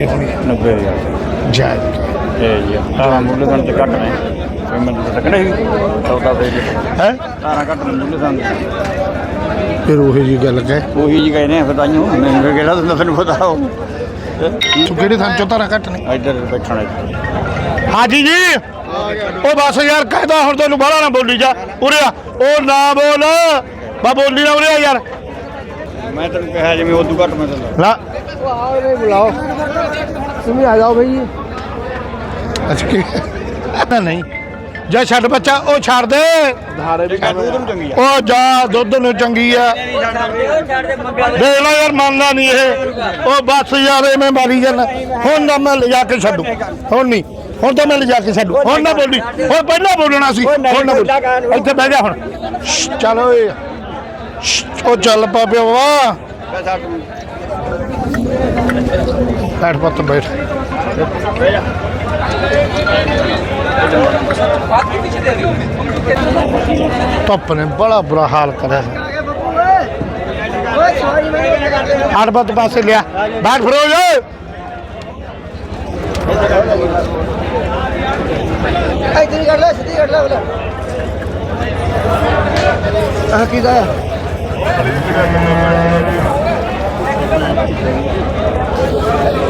90 ਜੀ ਫਿਰ ਉਹੀ ਜੀ ਗੱਲ ਕਹੇ। ਉਹੀ ਜੀ ਕਹਿੰਦੇ ਫਿਰ ਤਾਈਓ ਮੈਨੂੰ ਕਿਹੜਾ ਤੁਹਾਨੂੰ ਤੁਹਾਨੂੰ ਪਤਾ ਹੋ ਤੂੰ ਕਿਹੜੇ ਥਾਂ ਚੋਂ ਤਾਰਾ ਘੱਟ ਬੈਠਣਾ ਇੱਧਰ ਹਾਜੀ ਜੀ। ਉਹ ਬਸ ਯਾਰ ਕਹਿਦਾ ਹੁਣ ਤੈਨੂੰ ਬਾਹਲਾ ਨਾ ਬੋਲੀ ਜਾ। ਉਰੇ ਆ। ਉਹ ਨਾ ਬੋਲ। ਬਾ ਬੋਲੀ ਨਾ ਉਰੇ ਆ ਯਾਰ। ਮੈਂ ਤੈਨੂੰ ਕਿਹਾ ਜਿਵੇਂ ਉਦੋਂ ਘੱਟ ਮੈਂ ਤੈਨੂੰ। ਲਾ ਬੁਲਾਓ। ਤੁਸੀਂ ਆ ਜਾਓ ਭਾਈ ਅੱਛਾ। ਕੀ ਨਾ ਨਹੀਂ। ਜਾ ਛੱਡ ਬੱਚਾ ਉਹ ਛੱਡ ਦੇ। ਉਹ ਜਾ ਦੁੱਧ ਨੂੰ ਚੰਗੀ ਆ। ਦੇਖ ਲੈ ਯਾਰ ਮੰਨਦਾ ਨਹੀਂ ਇਹ। ਉਹ ਬੱਸ ਯਾਰੇ ਮੈਂ ਮਾਰੀ ਜਾਣਾ ਹੁਣ ਨਾ ਮੈਂ ਲਿਜਾ ਕੇ ਛੱਡੂ। ਹੁਣ ਨਹੀਂ। ਹੁਣ ਤਾਂ ਮੈਂ ਲਿਜਾ ਕੇ ਛੱਡੂ। ਹੁਣ ਨਾ ਬੋਲੀ। ਹੁਣ ਪਹਿਲਾਂ ਬੋਲਣਾ ਸੀ। ਹੁਣ ਨਾ ਬੋਲੀ। ਇੱਥੇ ਬਹਿ ਜਾ ਹੁਣ। ਚਲੋ ਓਏ। ਉਹ ਚੱਲ ਪਾ ਪਿਆ ਵਾ ਬੈਠ ਪੁੱਤ ਬੈਠ ਧੁੱਪ ਨੇ ਬੜਾ ਬੁਰਾ ਹਾਲ ਕਰਿਆ ਹੈ ਹਟ ਬੱਤ ਪਾਸੇ ਲਿਆ ਬੈਠ ਫਰੋਜ इतनी कर ले सीधी कर ले बोले हाँ किधर है ਹੈ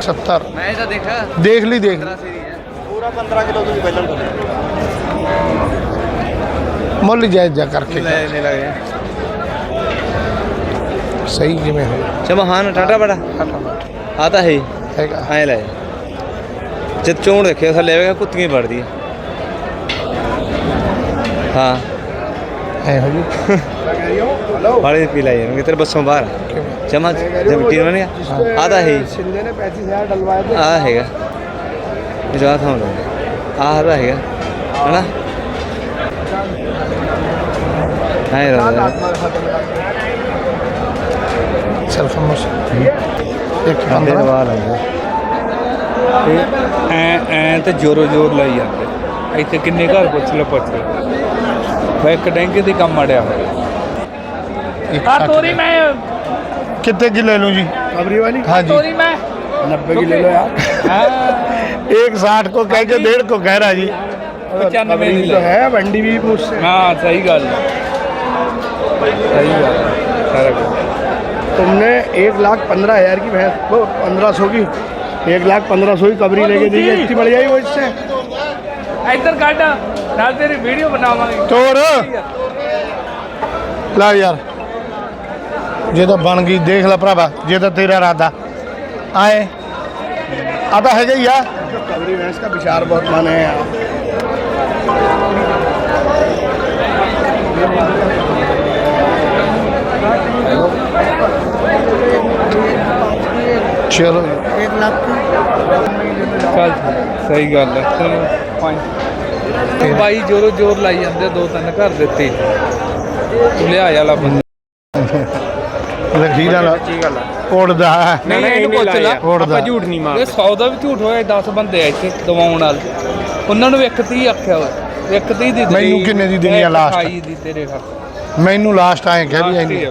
76 ਮੈਂ ਤਾਂ ਦੇਖਾ ਦੇਖ ਲਈ ਦੇਖ ਲਈ। ਪੂਰਾ 15 ਕਿਲੋ ਤੁਸੀਂ ਪਹਿਲਾਂ ਤੋਂ ਮੁੱਲ ਜਾਇਜ਼ ਜਾ ਕਰਕੇ। ਲੈ ਲੈ ਲੱਗ ਸਹੀ ਜਿਵੇਂ ਹੋਇਆ? ਚਮਾ ਹਾਂ ਨਾ ਟਾਟਾ ਬੜਾ। ਆ ਤਾਂ ਹੈ ਹੈਗਾ। ਐ ਲੈ। ਜੇ ਚੋਣ ਦੇਖਿਆ ਥੱਲੇ ਆਵੇਗਾ ਕੁੱਤੀਆਂ ਵੜਦੀ ਹਾਂ। ਐ ਹੋ ਜੀ। ਵਾਲੇ ਪੀ ਲਾਏ ਜਾਣਗੇ ਤੇਰੇ ਬੱਸੋਂ ਬਾਹਰ ਜਮਾ ਜਮਟੀ ਨੇ ਆ ਤਾਂ ਹੈ ਸਿੰਦੇ ਨੇ 35000 ਡਲਵਾਏ ਆ ਹੈਗਾ। ਜਵਾਬ ਹਾਂ ਆ ਰਹਾ ਹੈਗਾ। ਹਨਾ? ਹਾਏ ਰਾ ਸੈਲਫ ਮੋਸ਼ਨ ਇੱਕ ਬੰਦਾ ਵਾਲ ਆਉਂਦਾ ਐ ਐ ਤੇ ਜੋਰੋ ਜੋਰ ਲਈ ਜਾਂਦੇ। ਇੱਥੇ ਕਿੰਨੇ ਘਰ ਪੁੱਛ ਲੋ ਪੁੱਛ ਲੋ ਮੈਂ ਇੱਕ ਡੈਂਗੇ ਦੇ ਕੰਮ ਅੜਿਆ ਹੋਇਆ। کتنے کی لے لوں جی خبری والی ہاں جی نبے کی لے لو یار ایک ساٹھ کو کہہ کے ڈیڑھ کو کہہ رہا جی پچانوے تو ہے منڈی بھی مجھ سے ہاں صحیح گل صحیح گل تم نے ایک لاکھ پندرہ ہزار کی بھینس کو پندرہ سو کی ایک لاکھ پندرہ سو کی قبری لے کے دی اتنی بڑھ جائے وہ اس سے ادھر کاٹا نہ تیری ویڈیو لا یار ਜੇ ਤਾਂ ਬਣ ਗਈ ਦੇਖ ਲੈ ਭਰਾਵਾ ਜੇ ਤਾਂ ਤੇਰਾ ਇਰਾਦਾ। ਆਏ। ਆ ਤਾਂ ਹੈਗਾ ਆ। ਕਬਰੀ ਵੈਸ ਦਾ ਵਿਚਾਰ ਬਹੁਤ ਮਨ ਹੈ ਚਲੋ। 1 ਲੱਖ ਚੱਲ ਸਹੀ ਗੱਲ ਹੈ ਚਲੋ ਪੰਜ ਬਾਈ ਜੋਰੋ ਜੋਰ ਲਾਈ ਜਾਂਦੇ ਦੋ ਤਿੰਨ ਘਰ ਦਿੱਤੇ। ਲਿਆਇਆ ਲਾ ਬੰਦਾ। ਲਖੀਰਾਂ ਨਾਲ ਕੀ ਗੱਲ ਆ? ਉੜਦਾ। ਨਹੀਂ ਇਹਨੂੰ ਪੁੱਛ ਲੈ। ਉੜਦਾ। ਝੂਠ ਨਹੀਂ ਇਹ 100 ਦਾ ਵੀ ਝੂਠ ਹੋਇਆ 10 ਬੰਦੇ ਆ ਇੱਥੇ ਦਵਾਉਣ ਵਾਲੇ। ਉਹਨਾਂ ਨੂੰ ਇੱਕ 30 ਆਖਿਆ ਹੋਇਆ ਇੱਕ 30 ਦੀ ਮੈਨੂੰ ਕਿੰਨੇ ਦੀ ਦੇਣੀ ਆ last? 28 ਦੀ ਤੇਰੇ ਹੱਥ। ਮੈਨੂੰ ਲਾਸਟ ਆਏ ਕਹਿ ਵੀ ਐਨੀ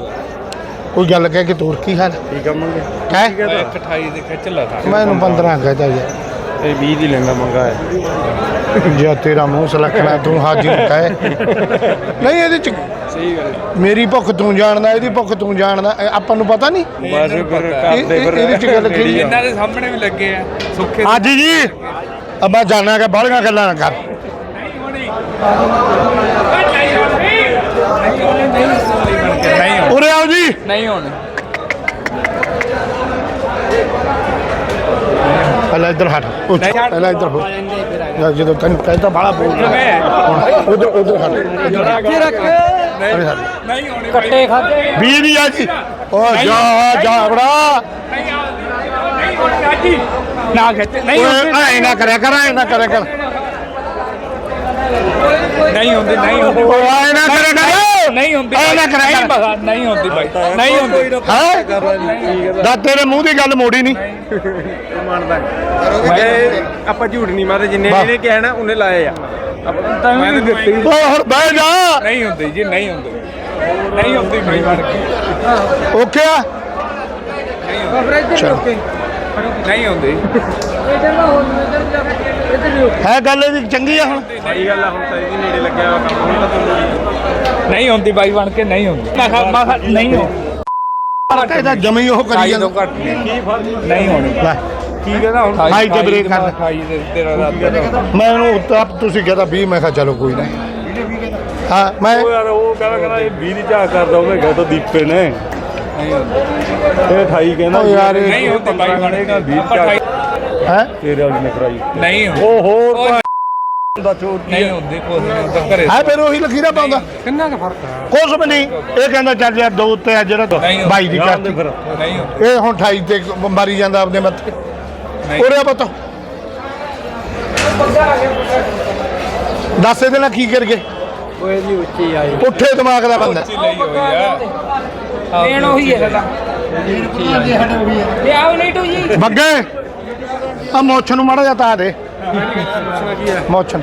ਕੋਈ ਗੱਲ ਕਹਿ ਕੇ ਤੋਰ ਕੀ ਹਾਲ ਠੀਕ ਆ ਮੰਗੇ। ਕਹਿ ਇੱਕ 28 ਦੇ ਖਿੱਚ ਲਾ ਤਾ। ਮੈਨੂੰ 15 ਕਹਤਾ ਯਾਰ। ਇਹ 20 ਦੀ ਲੈਂਦਾ ਮੰਗਾ ਹੈ ਜੇ ਤੇਰਾ ਮੂੰਹ ਸਲਖਣਾ ਤੂੰ ਹਾਜੀ ਨੂੰ ਕਹਿ। ਨਹੀਂ ਇਹਦੇ ਚ ਸਹੀ ਗੱਲ ਮੇਰੀ ਭੁੱਖ ਤੂੰ ਜਾਣਦਾ ਇਹਦੀ ਭੁੱਖ ਤੂੰ ਜਾਣਦਾ ਇਹ ਆਪਾਂ ਨੂੰ ਪਤਾ ਨਹੀਂ? ਬਸ ਫਿਰ ਕਰਦੇ ਇਹ- ਇਹਦੇ ਚ ਗੱਲ ਕਿਹੜੀ ਆ? ਇਹਨਾਂ ਦੇ ਸਾਹਮਣੇ ਵੀ ਲੱਗੇ ਆ ਸੁੱਖੇ ਹਾਜੀ ਜੀ। ਅੱਬਾ ਜਾਣਾ ਕਿ ਬਾਹਲੀਆਂ ਗੱਲਾਂ ਨਾ ਕਰ। ਨਹੀਂ ਹੋਣੀ ਉਰੇ ਆਓ ਜੀ। ਨਹੀਂ ਹੋਣੀ। ਪਹਿਲਾਂ ਇੱਧਰ ਹਟ। ਉੱਚ, ਪਹਿਲਾਂ ਇੱਧਰ ਹੋ ਜਦੋਂ ਤੈਨੂੰ ਕਹਿੰਦਾ ਬਾਹਲਾ ਬੋਲ ਹੁਣ ਉਧਰ ਉਧਰ ਹਟ। ਇੱਧਰ ਹਟ। ਅਰੇ ਨਹੀਂ ਹੋਣੀ ਕੱਟੇ ਖਾਦੇ 20 ਦੀ ਆ ਜੀ। ਓ ਜਾ ਜਾ ਬੜਾ ਨਹੀਂ ਹੋਣੀ ਆਜੀ ਨਾ ਖਿੱਚ ਨਹੀਂ ਓਏ ਐ ਨਾ ਕਰਿਆ ਕਰ ਐ ਨਾ ਕਰਿਆ ਕਰ। ਨਹੀਂ ਹੁੰਦੀ ਨਹੀਂ ਹੁੰਦੀ। ਓ ਐ ਨਾ ਕਰਿਆ ਕਰ। ਨਹੀਂ ਹੁੰਦੀ ਐ ਨਾ ਕਰਿਆ ਨਹੀਂ ਕਰ। ਬਗਾ ਨਹੀਂ ਹੁੰਦੀ ਬਾਈ ਨਹੀਂ ਹੁੰਦੀ। ਹੈ? ਦਾ ਤੇਰੇ ਮੂੰਹ ਦੀ ਗੱਲ ਮੋੜੀ ਨਹੀਂ। ਆਪਾਂ ਝੂਠ ਨਹੀਂ ਮਾਰਦੇ। ਜਿੰਨੇ ਵਾਹ। ਇਹਨੇ ਕਿਹਾ ਨਾ ਉਹਨੇ ਲਾਏ ਆ। ਮੈਂ ਤਾਂ ਦਿੱਤੀ ਓ ਹੁਣ ਬਹਿ ਜਾ। ਨਹੀਂ ਹੁੰਦੀ ਜੀ ਨਹੀਂ ਹੁੰਦੀ। ਨਹੀਂ ਹੁੰਦੀ ਬਾਈ ਬਣ ਕੇ। ਓਕੇ ਆ। ਚਲੋ ਨਹੀਂ ਹੁੰਦੀ ਹੈ ਗੱਲ ਇਹਦੀ ਚੰਗੀ ਆ ਹੁਣ? ਸਹੀ ਗੱਲ ਆ ਹੁਣ ਤਾਂ ਇਹਦੇ ਨੇੜੇ ਲੱਗਿਆ ਹੋਇਆ ਕੰਮ ਹੁਣ ਤਾਂ ਤੁਹਾਨੂੰ ਨਹੀਂ ਹੁੰਦੀ ਬਾਈ ਬਣ ਕੇ ਨਹੀਂ ਹੁੰਦੀ ਮੈਂ ਕਿਹਾ- ਮੈਂ ਕਿਹਾ ਨਹੀਂ ਹੁੰਦੀ ਇਹਦਾ ਜਮੀ ਉਹ ਕਰੀ ਜਾਂਦਾ। ਘੱਟ ਨਹੀਂ। ਨਹੀਂ ਹੋਣੀ ਲੈ। ਕੀ ਕਹਿੰਦਾ ਹੁਣ ਖਾਈ ਤੇ ਬ੍ਰੇਕ ਕਰ। ਖਾਈ ਦੇ ਤੇਰਾ ਰਾਤ ਮੈਂ ਉਹਨੂੰ ਤਾਂ ਤੁਸੀਂ ਕਹਿੰਦਾ 20 ਮੈਂ ਕਿਹਾ ਚਲੋ ਕੋਈ ਨਾ। ਹਾਂ ਮੈਂ ਯਾਰ ਉਹ ਕਹਿੰਦਾ ਕਹਿੰਦਾ ਇਹ 20 ਦੀ ਝਾਕ ਕਰਦਾ ਉਹਨੇ ਕਿਹਾ ਤਾਂ ਦੀਪੇ ਨੇ। ਇਹ 28 ਕਹਿੰਦਾ ਓ ਯਾਰ ਇਹ- ਨਹੀਂ ਹੁੰਦੀ ਬਾਈ ਬਣ। ਕੇ ਆਪਾਂ ਖਾਈ- ਹੈ? ਤੇਰੇ ਵਾਲੀ ਨੇ ਕਰਾਈ ਨਹੀਂ ਓਹੋ ਦਾ ਚੋਰ ਨਹੀਂ ਹੁੰਦੀ ਕੁਝ ਨਹੀਂ ਘਰੇ ਹੈ ਫਿਰ ਉਹੀ ਲਖੀਰਾ ਪਾਉਂਦਾ। ਕਿੰਨਾ ਕੁ ਫ਼ਰਕ ਹੈ ਕੁਛ ਵੀ ਨਹੀਂ। ਇਹ ਕਹਿੰਦਾ ਚੱਲ ਯਾਰ ਦੋ ਤੇ ਆ ਜਿਹੜਾ ਨਹੀਂ। ਬਾਈ ਦੀ ਕਰਤੀ ਫਿਰ ਨਹੀਂ ਇਹ ਹੁਣ 28 ਤੇ ਮਾਰੀ ਜਾਂਦਾ ਆਪਣੇ ਮੱਥੇ। ਨਹੀਂ। ਉਰੇ ਪੁੱਤ। ਦੱਸ ਇਹਦੇ ਨਾਲ ਕੀ ਕਰ ਗਏ? ਓਏ ਜੀ ਉੱਚੀ ਆਈ। ਪੁੱਠੇ ਦਿਮਾਗ ਦਾ ਬੰਦਾ। ਉੱਚੀ ਲਈ ਹੋਈ ਆ। ਦੇਣ ਉਹੀ ਹੈ। ਸਾਡਾ ਇਹ ਆਉ ਨਹੀਂ ਟੂ ਜੀ ਬੱਗੇ ਆ ਮੋਛ ਨੂੰ ਮਾੜਾ ਜਿਹਾ ਤਾਂ ਦੇ। ਮੋਛ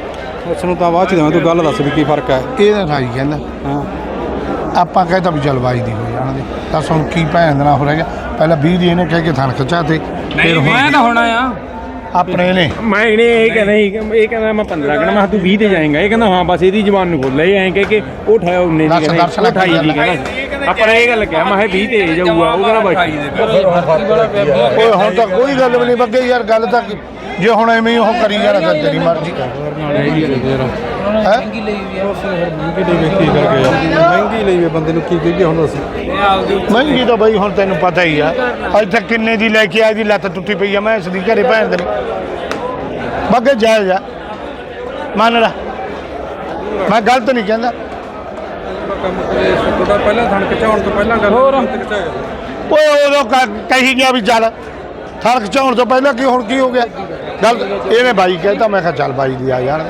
ਉਸ ਨੂੰ ਤਾਂ ਬਾਅਦ ਚ ਦੇਵਾਂ ਤੂੰ ਗੱਲ ਦੱਸ ਵੀ ਕੀ ਫ਼ਰਕ ਹੈ। ਇਹਦਾ ਰਾਈ ਕਹਿੰਦਾ ਹਾਂ। ਆਪਾਂ ਕਹਿੰਦਾ ਵੀ ਜਲਵਾਈ ਦੀ ਹੋ ਜਾਣ ਦੇ ਦੱਸ ਹੁਣ ਕੀ ਭੈਣ ਦਾ ਨਾ ਹੋ ਰਿਹਾ। ਪਹਿਲਾਂ 20 ਦੀ ਇਹਨੇ ਕਹਿ ਕੇ ਥਣ ਖਿਚਾ ਤੇ ਫਿਰ ਮੈਂ ਤਾਂ ਹੋਣਾ ਆ ਆਪਣੇ ਨੇ। ਮੈਂ ਇਹਨੇ ਇਹ ਕਹਿੰਦਾ ਸੀ ਕਿ- ਇਹ ਕਹਿੰਦਾ ਮੈਂ 15 ਕਹਿੰਦਾ ਮੈਂ ਕਿਹਾ ਤੂੰ 20 ਤੇ ਜਾਏਗਾ। ਇਹ ਕਹਿੰਦਾ ਹਾਂ ਬਸ ਇਹਦੀ ਜ਼ੁਬਾਨ ਨੂੰ ਇਹ ਐਂ ਕਹਿ ਕੇ ਉਹ ਠਾਇਆ ਉਹਨੇ ਦੱਸ, ਦੀ ਕਹਿੰਦਾ। ਦਰਸ਼ਨ ਉਹ 28 ਦੀ ਕਹਿੰਦਾ। ਆਪਾਂ ਇਹ ਗੱਲ ਕਿਹਾ ਮੈਂ ਕਿਹਾ 20 ਤੇ ਜਾਊਗਾ ਉਹ ਕਹਿੰਦਾ ਬਸ ਓਏ ਹੁਣ ਤਾਂ ਕੋਈ ਗੱਲ ਵੀ ਨਹੀਂ ਬੱਗੇ ਯਾਰ ਗੱਲ ਤਾਂ ਕੀ- ਜੇ ਹੁਣ ਐਵੇਂ ਹੀ ਉਹ ਕਰੀ ਜਾਣਾ ਤਾਂ ਤੇਰੀ ਮਰਜ਼ੀ। ਹੈ? ਮਹਿੰਗੀ ਕਰਕੇ ਮਹਿੰਗੀ ਲਈ ਵੇ ਬੰਦੇ ਨੂੰ ਕੀ ਕਹੀਏ ਹੁਣ ਅਸੀਂ। ਮਹਿੰਗੀ ਤਾਂ ਬਈ ਹੁਣ ਤੈਨੂੰ ਪਤਾ ਹੀ ਆ। ਇੱਥੇ ਕਿੰਨੇ ਦੀ ਲੈ ਕੇ ਆਈ ਦੀ ਲੱਤ ਟੁੱਟੀ ਪਈ ਆ। ਮੈਂ ਇਸ ਦੀ ਘਰੇ ਭੈਣ ਦੇ ਬੱਗੇ ਜਾਇਜ਼ ਆ ਮੰਨ ਲੈ। ਮੈਂ ਗਲਤ ਨਹੀਂ ਕਹਿੰਦਾ। ਤਾਂ ਪਹਿਲਾਂ ਥਣ ਖਿਚਾਉਣ ਤੋਂ ਪਹਿਲਾਂ ਗੱਲ ਹੋਰ। ਓਏ ਉਦੋਂ ਕ- ਕਹੀ ਗਿਆ ਵੀ ਚੱਲ। ਥੜਕ ਚਾਉਣ ਤੋਂ ਪਹਿਲਾਂ ਕੀ ਹੁਣ ਕੀ ਹੋ ਗਿਆ? ਗੱਲ ਇਹਨੇ ਬਾਈ ਕਹਿਤਾ ਮੈਂ ਕਿਹਾ ਚੱਲ ਬਾਈ ਦੀ ਆ ਜਾਣ।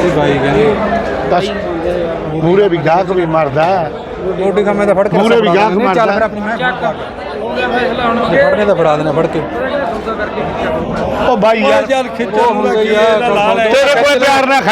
ਇਹ ਬਾਈ ਕਹਿੰਦੀ ਦੱਸ। ਮੂਰੇ ਵੀ ਗਾਹਕ ਵੀ ਮਰਦਾ। ਰੋਟੀ ਖਾਵੇਂ ਤਾਂ ਫੜ ਕੇ ਮੂਹਰੇ ਵੀ ਗਾਹਕ ਚੱਲ ਮਾਰਦਾ। ਫਿਰ ਆਪਣੀ ਮੈਂ ਫੜਨੇ ਤਾਂ ਫੜਾ ਦੇਣਾ ਫੜ ਕੇ ਉਹ ਬਾਈ ਯਾਰ। ਚੱਲ ਖਿੱਚੋ ਹੁਣ ਤੇਰੇ ਕੋਲ ਪਿਆਰ ਨਾਲ